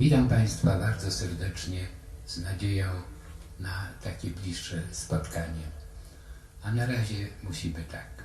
Witam Państwa bardzo serdecznie z nadzieją na takie bliższe spotkanie. A na razie musimy tak.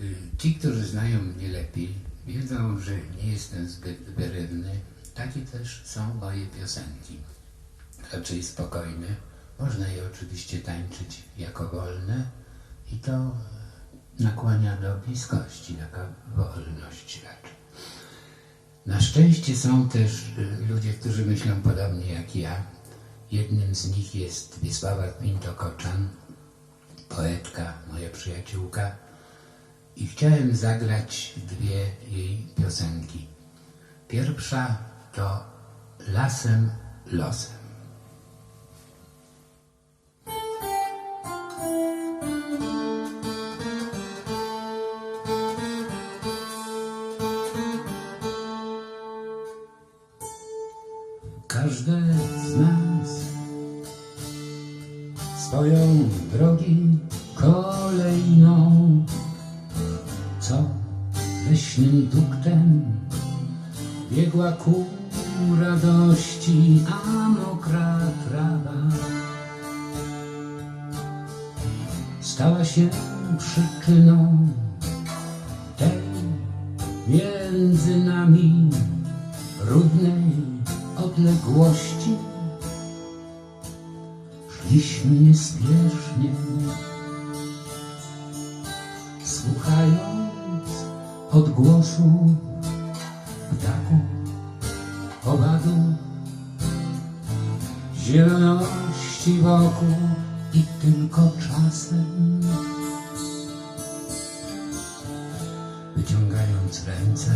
Y, Ci, którzy znają mnie lepiej, wiedzą, że nie jestem zbyt wyrywny. Takie też są moje piosenki. Raczej spokojne. Można je oczywiście tańczyć jako wolne i to nakłania do bliskości, taka wolność raczej. Na szczęście są też y, ludzie, którzy myślą podobnie jak ja. Jednym z nich jest Wisława Pinto-Koczan, poetka, moja przyjaciółka. I chciałem zagrać dwie jej piosenki. Pierwsza to Lasem Losem. Radości, a mokra trawa stała się przyczyną tej między nami trudnej odległości. Szliśmy niespiesznie, słuchając odgłosu ptaków, owadów, zieloności wokół i tylko czasem wyciągając ręce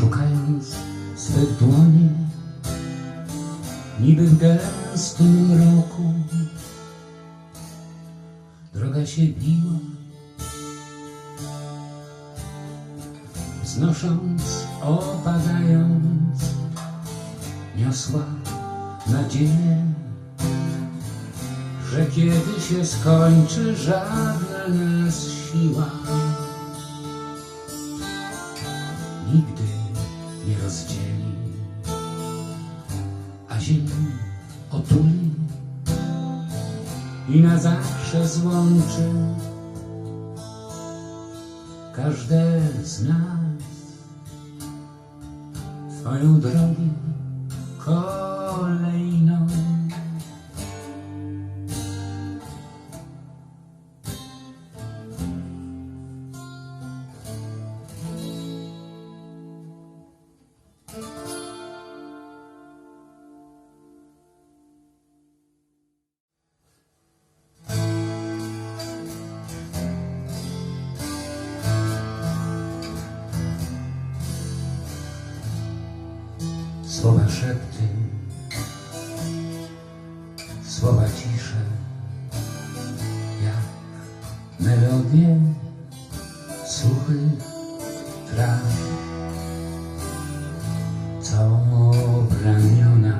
szukając swych dłoni, niby w gęstym mroku. Droga się biła, znosząc, opadając, niosła nadzieję, że kiedy się skończy żadna nas siła nigdy nie rozdzieli, a ziemi otuli i na zawsze złączy każde z nas Final battle cry. Słowa szepty, słowa cisze, jak melodie suchych traw, co ramiona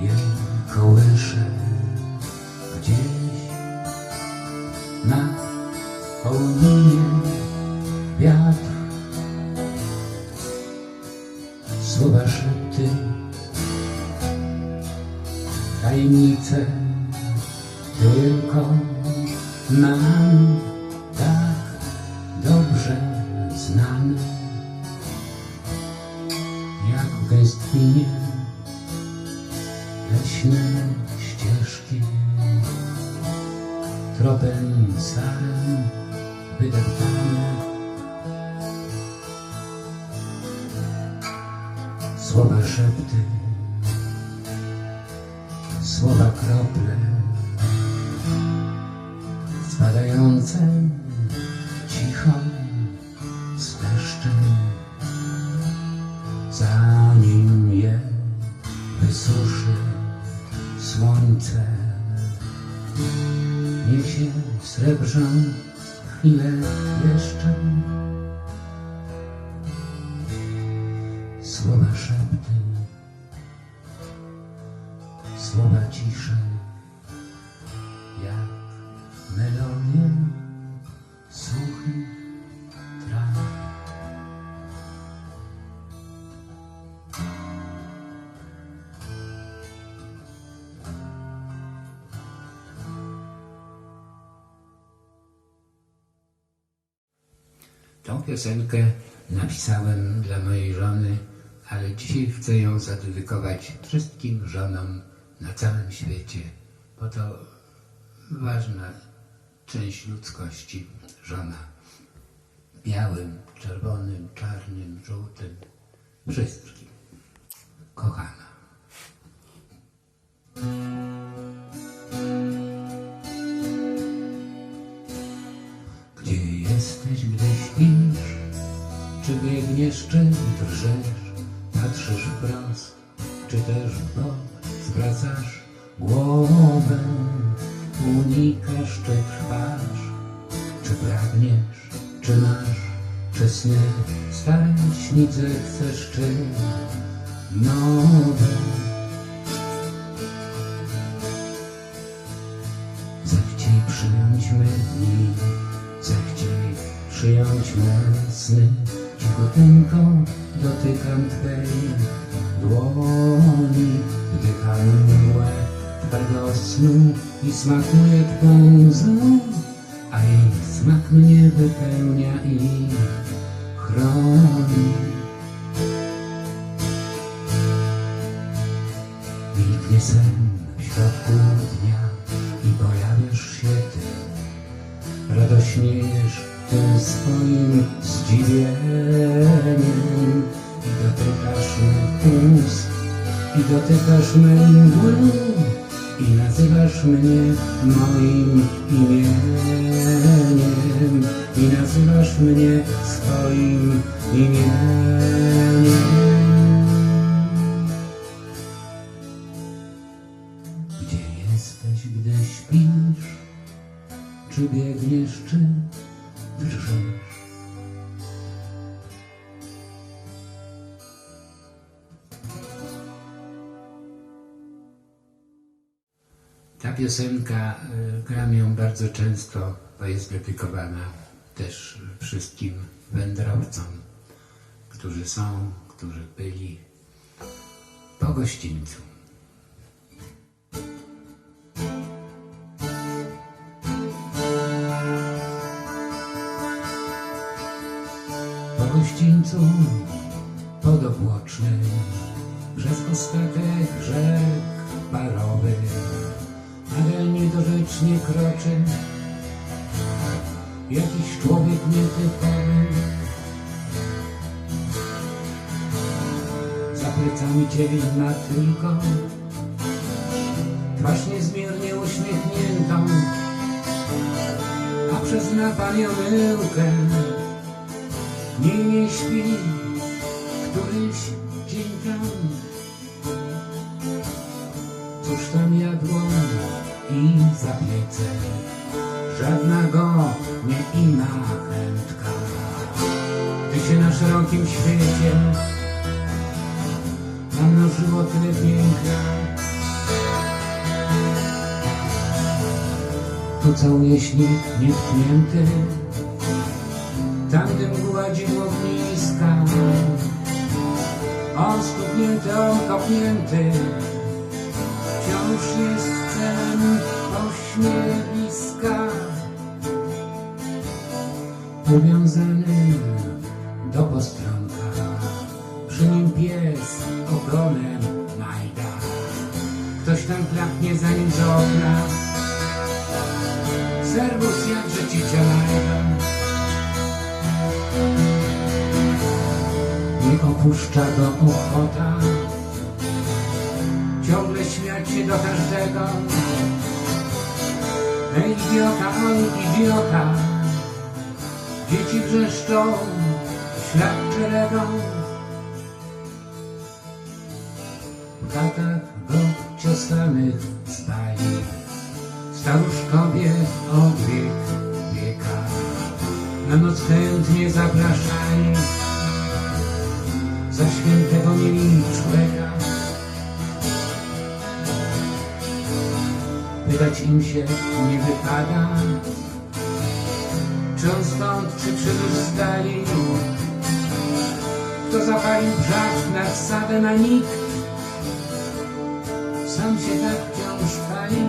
je kołysze Słowa szepty, słowa krople, spadające cicho z deszczem, zanim je wysuszy słońce. Niech się srebrzą chwilę jeszcze. słowa szepty, słowa ciszy, jak melodie suchych traw. Tą piosenkę napisałem dla mojej żony ale dzisiaj chcę ją zadedykować wszystkim żonom na całym świecie, bo to ważna część ludzkości, żona. Białym, czerwonym, czarnym, żółtym, wszystkim. Kochana. Gdzie jesteś, gdy śpisz? Czy biegniesz, czy drżesz? Patrzysz wprost, czy też w bok zwracasz głowę? Unikasz, czy trwasz? Czy pragniesz, czy masz? Czy sny stare śnice chcesz, czy nowe? Zechciej przyjąć me dni, zechciej przyjąć me sny. Cichutynko dotykam Twej dłoni, wdycham mgłę Twego snu i smakuję Twą a jej smak mnie wypełnia i chroni. Milknie sen w środku dnia i pojawiasz się Ty. Radośniejesz swoim zdziwieniem i dotykasz mych ust i dotykasz mej mgły i nazywasz mnie moim imieniem i nazywasz mnie swoim imieniem. Ta piosenka, y, gram ją bardzo często, bo jest dedykowana też wszystkim wędrowcom, którzy są, którzy byli po gościńcu. Po gościńcu podobłocznym Przez ostatek rzek parowy Nagle niedorzecznie kroczy. Jakiś człowiek nietypowy Za plecami ciebie ma tylko. Twarz niezmiernie uśmiechniętą. A przez napalią myłkę. Nie, nie śpi któryś dzień tam. Cóż tam jadło i zapiece, żadna go nie ima chętka. Gdy się na szerokim świecie namnożyło tyle piękna, tu całuje śnieg nietknięty, tam gdy mgła dziwło bliska On stuknięty, on kopnięty Wciąż jest celem ośmiewiska Uwiązany do postronka Przy nim pies ogonem majda. Ktoś tam klapnie za nim z okna. Serwus jakże ci cielajda Nie opuszcza go ochota Do każdego. Ej idiota, oj idiota. Dzieci wrzeszczą ślad czerego W chatach go ciosanych spali Staruszkowie od wiek wieka. Na noc chętnie zapraszali. Za świętego mieli Pytać im się nie wypada, czy on stąd, czy przybysz z dali. Kto zapalił brzask nad sadem, a nikt sam się tak wciąż pali.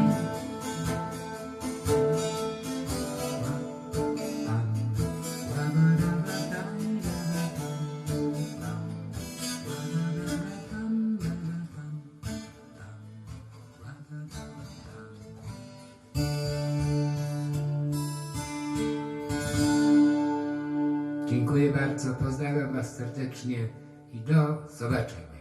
Bardzo, pozdrawiam Was serdecznie i do zobaczenia.